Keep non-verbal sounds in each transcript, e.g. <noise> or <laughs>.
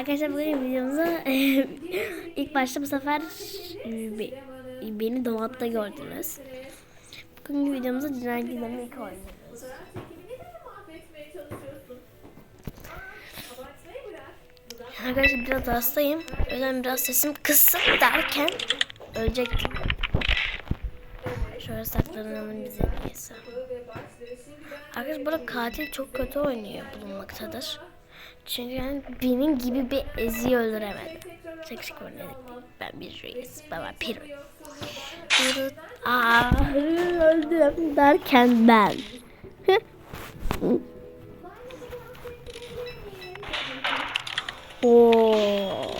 Arkadaşlar bugün videomuzu <laughs> ilk başta bu sefer e, be- beni dolapta gördünüz. Bugünkü videomuzda Cinayet ilk oynuyoruz. Arkadaşlar biraz hastayım. O yüzden biraz sesim kısık derken ölecektim. Şöyle saklanalım bize neyse. Arkadaşlar burada katil çok kötü oynuyor bulunmaktadır. Çünkü yani benim gibi bir eziyi öldüremedi. Çekişik oynadık. Ben bir reis. Var pir. Durut. Aa, öldüm derken ben. <laughs> Oo.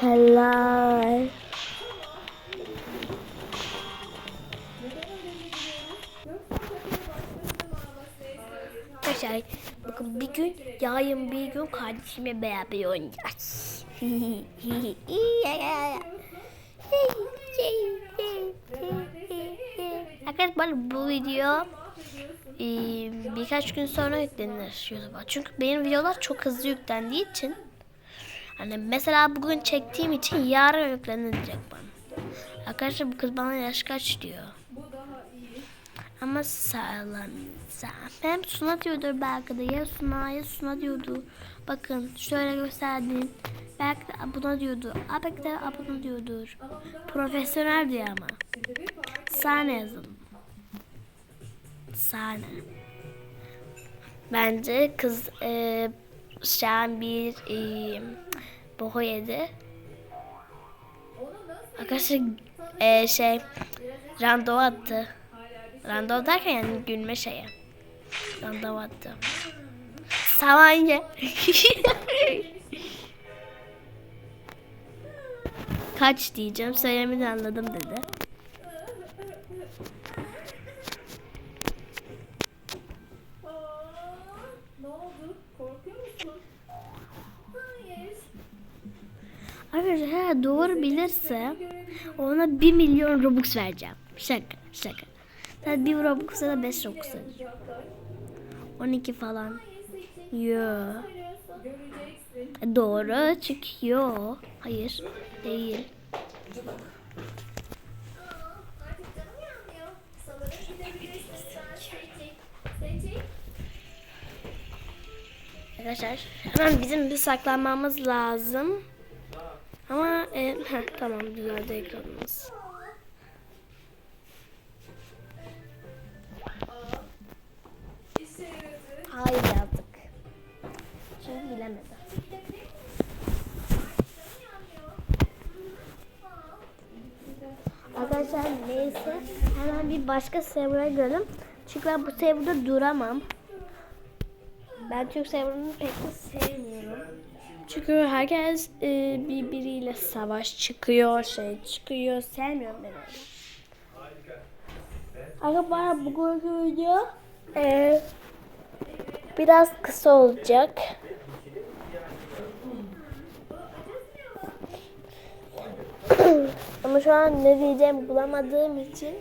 Helal. Arkadaşlar bir gün yarın bir gün kardeşimle beraber oynayacağız. Arkadaşlar bu video e, birkaç gün sonra yüklenir YouTube'a. Çünkü benim videolar çok hızlı yüklendiği için hani mesela bugün çektiğim için yarın yüklenilecek bana. Arkadaşlar bu kız bana yaş kaç diyor. Ama sağlam. sağlam. Hem Suna diyordur belki de. Ya Suna ya Suna diyordu. Bakın şöyle gösterdim. Belki de abuna diyordu. Aa, belki de abuna diyordur. Profesyonel diyor ama. Sahne yazalım. Sahne. Bence kız e, şu an bir e, boho yedi. Arkadaşlar e, şey randevu attı. Randevu derken yani gülme şeye. Randevu attı. Samanya. <laughs> Kaç diyeceğim. Söylemini anladım dedi. Arkadaşlar doğru bilirse ona 1 milyon Robux vereceğim. Şaka şaka. Ben 1 Robux'a da 5 Robux vereceğim. 12 falan. Yo. Doğru yo. Hayır değil. Arkadaşlar hemen bizim bir saklanmamız lazım. Ama e, heh, tamam düzeldi ekranımız. Hayır yazdık. Çünkü bilemedi. Arkadaşlar neyse hemen bir başka server'a girelim. Çünkü ben bu serverda duramam. Ben Türk serverını pek de sevmiyorum. Çünkü herkes e, birbiriyle savaş çıkıyor, şey çıkıyor. Sevmiyorum ben öyle. Arkadaşlar bugünkü video e, biraz kısa olacak. Ama şu an ne diyeceğim bulamadığım için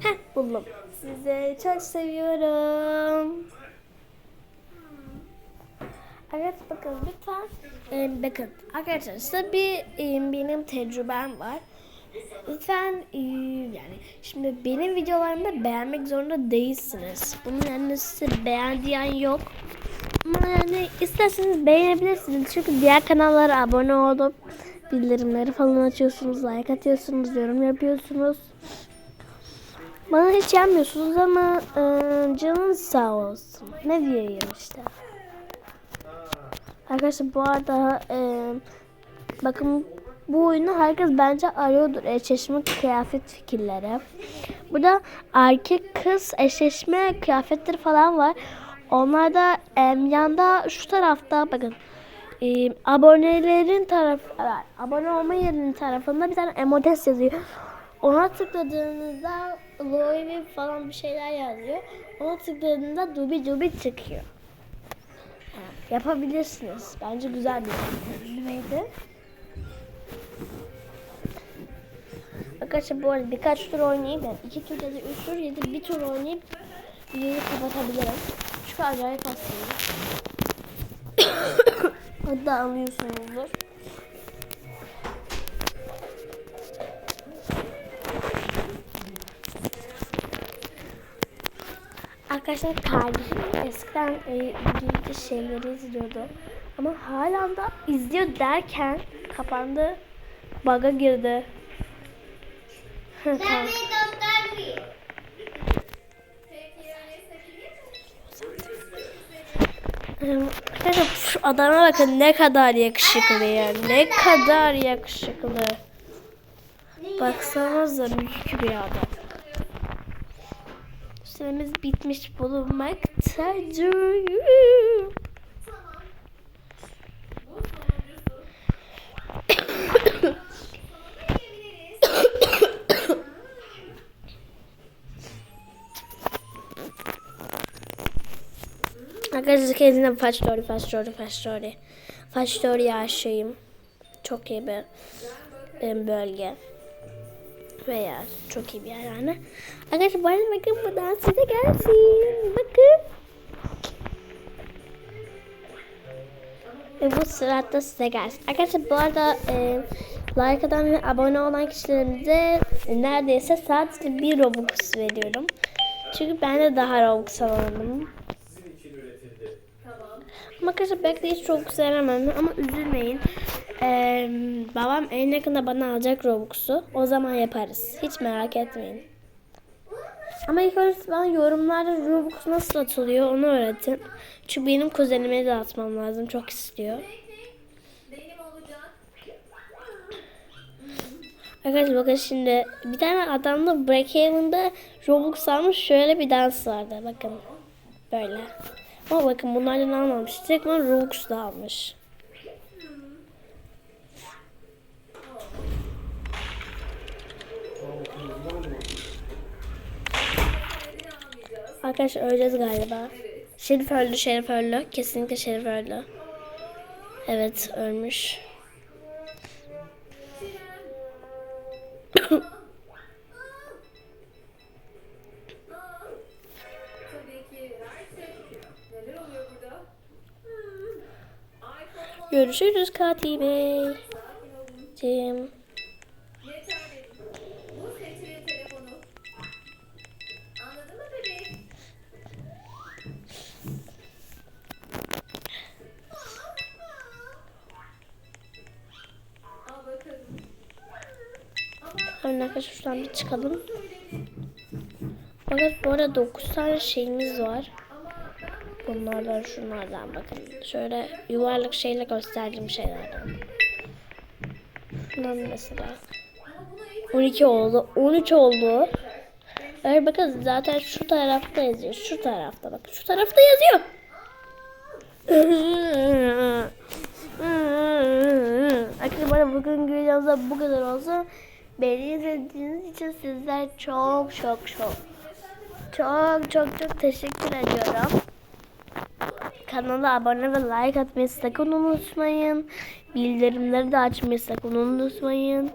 Heh buldum. Sizi çok seviyorum. Evet bakın lütfen e, bakın arkadaşlar size bir benim tecrübem var. Lütfen e, yani şimdi benim videolarımda beğenmek zorunda değilsiniz. Bunun yani size beğen diyen yok. Ama yani isterseniz beğenebilirsiniz. Çünkü diğer kanallara abone olup bildirimleri falan açıyorsunuz, like atıyorsunuz, yorum yapıyorsunuz. Bana hiç yapmıyorsunuz ama e, canınız sağ olsun. Ne diyeyim işte. Arkadaşlar bu arada e, bakın bu oyunu herkes bence arıyordur. Eşleşme kıyafet fikirleri. Burada erkek kız eşleşme kıyafetleri falan var. Onlar da e, yanda şu tarafta bakın e, abonelerin taraf evet, abone olma yerinin tarafında bir tane emotes yazıyor. Ona tıkladığınızda Louis falan bir şeyler yazıyor. Ona tıkladığında dubi dubi çıkıyor. Yapabilirsiniz. Bence güzel bir tecrübeydi. Arkadaşlar bu arada birkaç tur oynayıp yani iki tur ya da üç tur ya da bir tur oynayıp videoyu kapatabilirim. Çünkü acayip <coughs> hastayım. da alıyorsunuzdur. Arkadaşlar kardeşim eskiden e, ilgili şeyleri izliyordu. Ama hala da izliyor derken kapandı. Bug'a girdi. Hı, tamam. Mi? Arkadaşlar şu adama bakın ne kadar yakışıklı ya. Ne kadar yakışıklı. Baksanıza büyük bir adam. Süremiz bitmiş bulunmaktadır. Arkadaşlar kendine Fast Story. Fast Story'ye aşığım. Çok iyi bir bölge. Veya çok iyi bir yer yani. Arkadaşlar bu arada bakın buradan size gelsin. Bakın. Ve bu sırada size gelsin. Arkadaşlar bu arada e, like atan ve abone olan kişilerimize neredeyse sadece bir Robux veriyorum. Çünkü ben de daha Robux alamadım. Tamam. Ama arkadaşlar belki de hiç Robux veremem ama üzülmeyin. Ee, babam en yakında bana alacak Robux'u. O zaman yaparız. Hiç merak etmeyin. Ama ilk önce bana yorumlarda Robux nasıl atılıyor onu öğretin. Çünkü benim kuzenime de atmam lazım. Çok istiyor. Arkadaşlar bakın şimdi bir tane adam da Breakhaven'da Robux almış şöyle bir dans vardı. Bakın böyle. Ama bakın bunlardan almamış. Direkt bana Robux da almış. Arkadaşlar öleceğiz galiba. Şerif öldü, Şerif öldü. Kesinlikle Şerif öldü. Evet, ölmüş. Görüşürüz Katil Bey. Cim. Hemen arkadaşlar şuradan bir çıkalım. Fakat bu arada 9 tane şeyimiz var. Bunlardan şunlardan bakın. Şöyle yuvarlak şeyle gösterdiğim şeylerden. Şundan mesela. ama buna ilk 12 oldu. 13 oldu. Evet bakın zaten şu tarafta yazıyor. Şu tarafta bakın. Şu tarafta yazıyor. Arkadaşlar bugün videomuzda bu kadar olsun. Beni izlediğiniz için sizler çok çok çok çok çok çok teşekkür ediyorum. Kanala abone ve like atmayı sakın unutmayın. Bildirimleri de açmayı sakın unutmayın.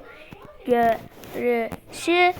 Görüşürüz.